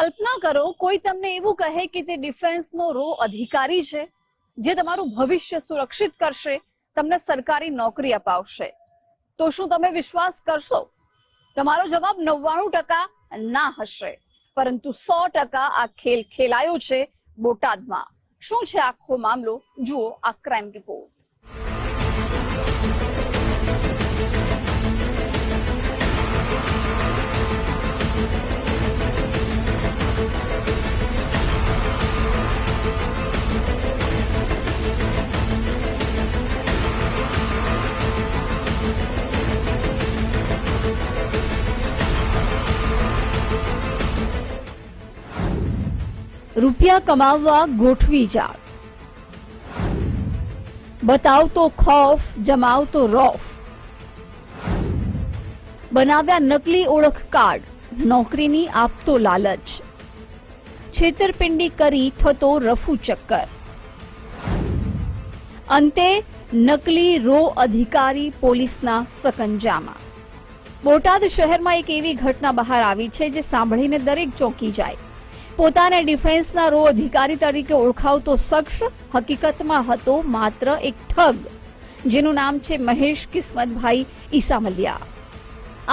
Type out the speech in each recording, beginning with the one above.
કલ્પના કરો, કોઈ તમને એવું કહે કે તે ડિફેન્સનો રો અધિકારી છે, જે તમારું ભવિષ્ય સુરક્ષિત કરશે, તમને સરકારી નોકરી અપાવશે. તો શું તમે વિશ્વાસ કરશો? તમારો જવાબ નવ્વાણું ટકા ના હશે, પરંતુ સો ટકા આ ખેલ ખેલાયો છે બોટાદમાં. શું છે આખો મામલો? જુઓ આ ક્રાઇમ રિપોર્ટ. રૂપિયા કમાવવા ગોઠવી જાળ. બતાવતો ખોફ, જમાવતો રોફ. બનાવ્યા નકલી ઓળખ કાર્ડ, નોકરીની આપતો લાલચ. છેતરપિંડી કરી થતો રફુ ચક્કર. અંતે નકલી રો અધિકારી પોલીસના સકંજામાં. બોટાદ શહેરમાં એક એવી ઘટના બહાર આવી છે જે સાંભળીને દરેક ચોંકી જાય. પોતાને ડિફેન્સના રો અધિકારી તરીકે ઓળખાવતો શખ્સ હકીકતમાં હતો માત્ર એક ઠગ, જેનું નામ છે મહેશ કિસ્મતભાઈ ઈસામલિયા.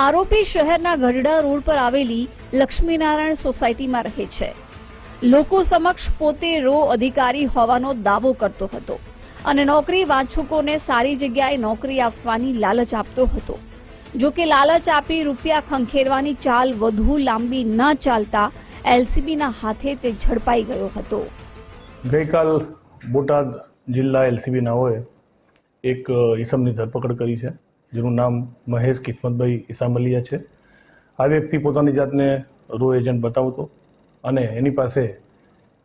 આરોપી શહેરના ગઢડા રોડ પર આવેલી લક્ષ્મીનારાયણ સોસાયટીમાં રહે છે. લોકો સમક્ષ પોતે રો અધિકારી હોવાનો દાવો કરતો હતો અને નોકરી વાંચુકોને સારી જગ્યાએ નોકરી આપવાની લાલચ આપતો હતો. જો કે લાલચ આપી રૂપિયા ખંખેરવાની ચાલ વધુ લાંબી ન ચાલતા એલસીબીના હાથે તે ઝડપાઈ ગયો હતો. ગઈકાલ બોટાદ જિલ્લા એલસીબી નાઓએ એક ઈસમની ધરપકડ કરી છે, જેનું નામ મહેશ કિસ્મતભાઈ ઈસામલિયા છે. આ વ્યક્તિ પોતાની જાતને રો એજન્ટ બતાવતો અને એની પાસે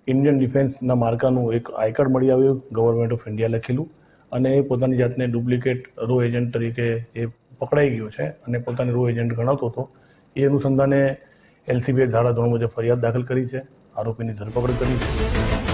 ઇન્ડિયન ડિફેન્સના માર્કાનું એક આઈ મળી આવ્યું, ગવર્મેન્ટ ઓફ ઇન્ડિયા લખેલું, અને એ પોતાની જાતને ડુપ્લિકેટ રો એજન્ટ તરીકે એ પકડાઈ ગયો છે અને પોતાને રો એજન્ટ ગણાવતો હતો. એ અનુસંધાને એલસીબીએ ધારા ધોરણ મુજબ ફરિયાદ દાખલ કરી છે આરોપીની ધરપકડ કરી છે.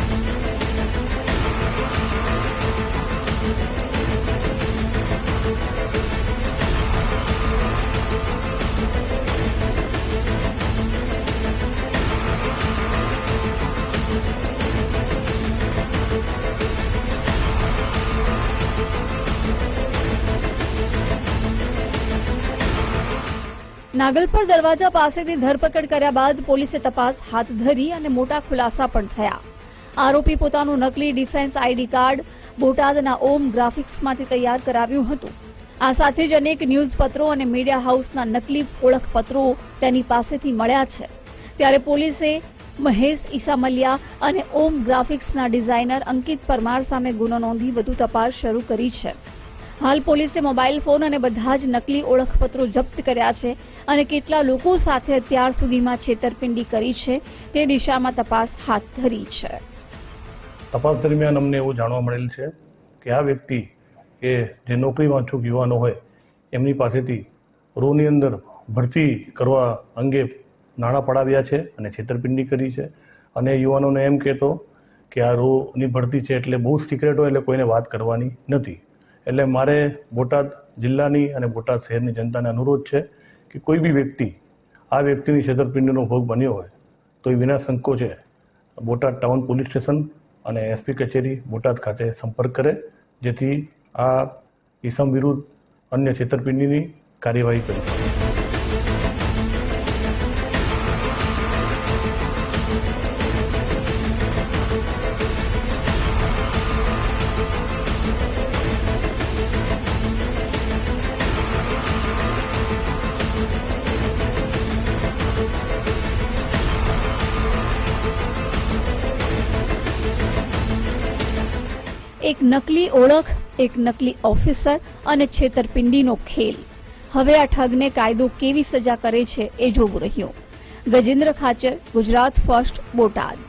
નાગલપર દરવાજા પાસેથી ધરપકડ કર્યા બાદ પોલીસે તપાસ હાથ ધરી અને મોટા ખુલાસા પણ થયા. આરોપી પોતાનું નકલી ડિફેન્સ આઈડી કાર્ડ બોટાદના ઓમ ગ્રાફિક્સમાંથી તૈયાર કરાવ્યું હતું. આ સાથે જ અનેક ન્યૂઝપત્રો અને મીડિયા હાઉસના નકલી ઓળખપત્રો તેની પાસેથી મળ્યા છે. ત્યારે પોલીસે મહેશ ઈસામલિયા અને ઓમ ગ્રાફિક્સના ડિઝાઇનર અંકિત પરમાર સામે ગુનો નોંધી વધુ તપાસ શરૂ કરી છે. હાલ પોલીસે મોબાઈલ ફોન અને બધા જ નકલી ઓળખપત્રો જપ્ત કર્યા છે અને કેટલા લોકો સાથે અત્યાર સુધીમાં છેતરપિંડી કરી છે તે દિશામાં તપાસ હાથ ધરી છે. તપાસ દરમિયાન અમને એવું જાણવા મળેલ છે કે આ વ્યક્તિ કે જે નોકરી વાંચુક યુવાનો હોય, એમની પાસેથી રોની અંદર ભરતી કરવા અંગે નાણાં પડાવ્યા છે અને છેતરપિંડી કરી છે. અને યુવાનોને એમ કહેતો કે આ રોની ભરતી છે એટલે બહુ સિક્રેટ હોય એટલે કોઈને વાત કરવાની નથી. એટલે મારે બોટાદ જિલ્લાની અને બોટાદ શહેરની જનતાને અનુરોધ છે કે કોઈ બી વ્યક્તિ આ વ્યક્તિની છેતરપિંડીનો ભોગ બન્યો હોય, તો એ વિના સંકોચે બોટાદ ટાઉન પોલીસ સ્ટેશન અને એસપી કચેરી બોટાદ ખાતે સંપર્ક કરે, જેથી આ ઈસમ વિરુદ્ધ અન્ય છેતરપિંડીની કાર્યવાહી કરી શકે. એક નકલી ઓળખ, એક નકલી ઓફિસર અને છેતરપિંડીનો ખેલ. હવે આ ઠગને કાયદો કેવી સજા કરે છે એ જોવું રહ્યું. ગજેન્દ્ર ખાચર, ગુજરાત ફર્સ્ટ બોટાદ.